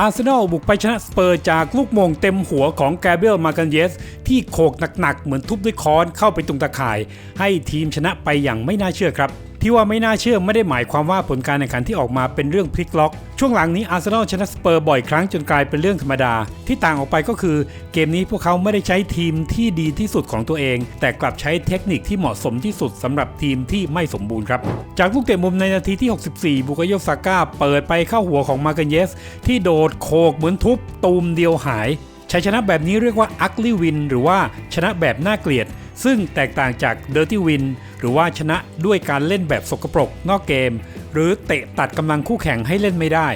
อาร์เซนอลบุกไปชนะสเปอร์จากลูกมงเต็มหัวของแกเบรียลมากันเยส ที่โขกหนักๆ เหมือนทุบด้วยค้อนเข้าไปตรงตะข่าย ให้ทีมชนะไปอย่างไม่น่าเชื่อครับ ที่ว่าไม่น่าเชื่อไม่ได้หมายความว่าผลการแข่งขันที่ออกมาเป็นเรื่องพลิกล็อก ช่วงหลังนี้อาร์เซนอลชนะสเปอร์บ่อยครั้งจนกลายเป็นเรื่องธรรมดา ที่ต่างออกไปก็คือ เกมนี้พวกเขาไม่ได้ใช้ทีมที่ดีที่สุดของตัวเอง แต่กลับใช้เทคนิคที่เหมาะสมที่สุดสำหรับทีมที่ไม่สมบูรณ์ครับ จากลูกเตะมุมในนาทีที่ 64 บุกโยซาก้าเปิดไปเข้าหัวของมาเกนเยส ที่โดดโขกเหมือนทุบตูมเดียวหายชัยชนะแบบนี้เรียกว่า ugly win หรือว่าชนะแบบน่าเกลียด ซึ่งแตกต่างจาก dirty win หรือว่าชนะด้วยการเล่นแบบสกปรกนอกเกม หรือเตะตัดกำลังคู่แข่งให้เล่นไม่ได้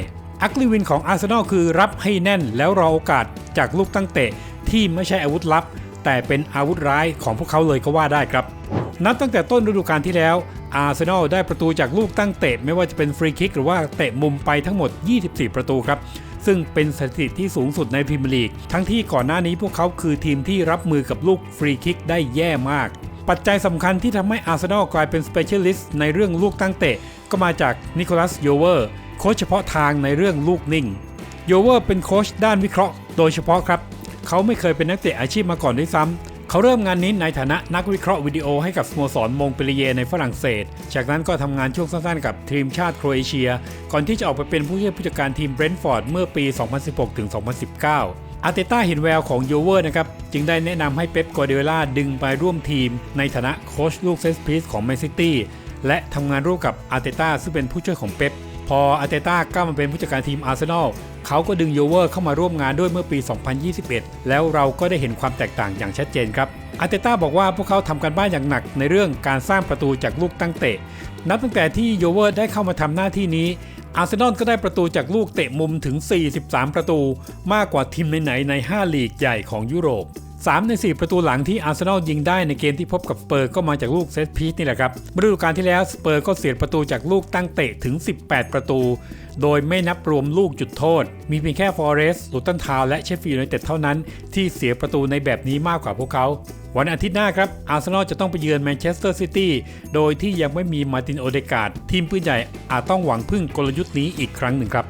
ugly win ของอาร์เซนอลคือรับให้แน่นแล้วรอโอกาสจากลูกตั้งเตะที่ไม่ใช่อาวุธลับ แต่เป็นอาวุธร้ายของพวกเขาเลยก็ว่าได้ครับ นับตั้งแต่ต้นฤดูกาลที่แล้วอาร์เซนอลได้ประตูจากลูกตั้งเตะไม่ว่าจะเป็นฟรีคิกหรือว่าเตะมุมไปทั้งหมด 24 ประตูครับ ซึ่งเป็นสถิติที่สูงสุดในพรีเมียร์ลีก ทั้งที่ก่อนหน้านี้พวกเขาคือทีมที่รับมือกับลูกฟรีคิกได้แย่มาก ปัจจัยสำคัญที่ทำให้อาร์เซนอลกลายเป็นสเปเชียลิสต์ในเรื่องลูกตั้งเตะ ก็มาจากนิโคลัสโยเวอร์โค้ชเฉพาะทางในเรื่องลูกนิ่งโยเวอร์เป็นโค้ชด้านวิเคราะห์ โดยเฉพาะครับ เขาไม่เคยเป็นนักเตะอาชีพมาก่อนด้วยซ้ำ เขาเริ่มงานนี้ในฐานะนักวิเคราะห์วิดีโอให้กับสโมสรมงเปรีเยในฝรั่งเศส จากนั้นก็ทำงานช่วงสั้นๆกับทีมชาติโครเอเชีย ก่อนที่จะออกไปเป็นผู้ช่วยผู้จัดการทีมเบรนท์ฟอร์ดเมื่อปี 2016 ถึง 2019 อาร์เตต้าเห็นแววของโยเวอร์นะครับ จึงได้แนะนำให้เป๊ปกวาร์ดิโอลาดึงไปร่วมทีม ในฐานะโค้ชลูกเซตพีซของแมนซิตี้ และทำงานร่วมกับอาร์เตต้าซึ่งเป็นผู้ช่วยของเป๊ป พออาร์เตต้าก้าวมาเป็นผู้จัดการทีมอาร์เซนอลเขาก็ดึงโยเวอร์เข้ามาร่วมงานด้วยเมื่อปี 2021 แล้วเราก็ได้เห็นความแตกต่างอย่างชัดเจนครับอาร์เตต้าบอกว่าพวกเขาทำการบ้านอย่างหนักในเรื่องการสร้างประตูจากลูกตั้งเตะ นับตั้งแต่ที่โยเวอร์ได้เข้ามาทำหน้าที่นี้อาร์เซนอลก็ได้ประตูจากลูกเตะมุมถึง 43 ประตู มากกว่าทีมไหนๆใน 5 ลีกใหญ่ของยุโรป 3 ใน 4 ประตูหลังที่อาร์เซนอลยิงได้ในเกมที่พบกับสเปอร์ก็มาจากลูกเซตพีซนี่แหละครับฤดูกาลที่แล้วสเปอร์ก็เสียประตูจากลูกตั้งเตะถึง 18 ประตู โดยไม่นับรวมลูกจุดโทษ มีเพียงแค่ฟอเรสต์ลูตันทาวและเชฟฟิลด์ยูไนเต็ดเท่านั้นที่เสียประตูในแบบนี้มากกว่าพวกเขา วันอาทิตย์หน้าครับอาร์เซนอลจะต้องไปเยือนแมนเชสเตอร์ซิตี้โดยที่ยังไม่มีมาร์ตินโอเดกาดทีมปืนใหญ่อาจต้องหวังพึ่งกลยุทธ์นี้อีกครั้งหนึ่งครับ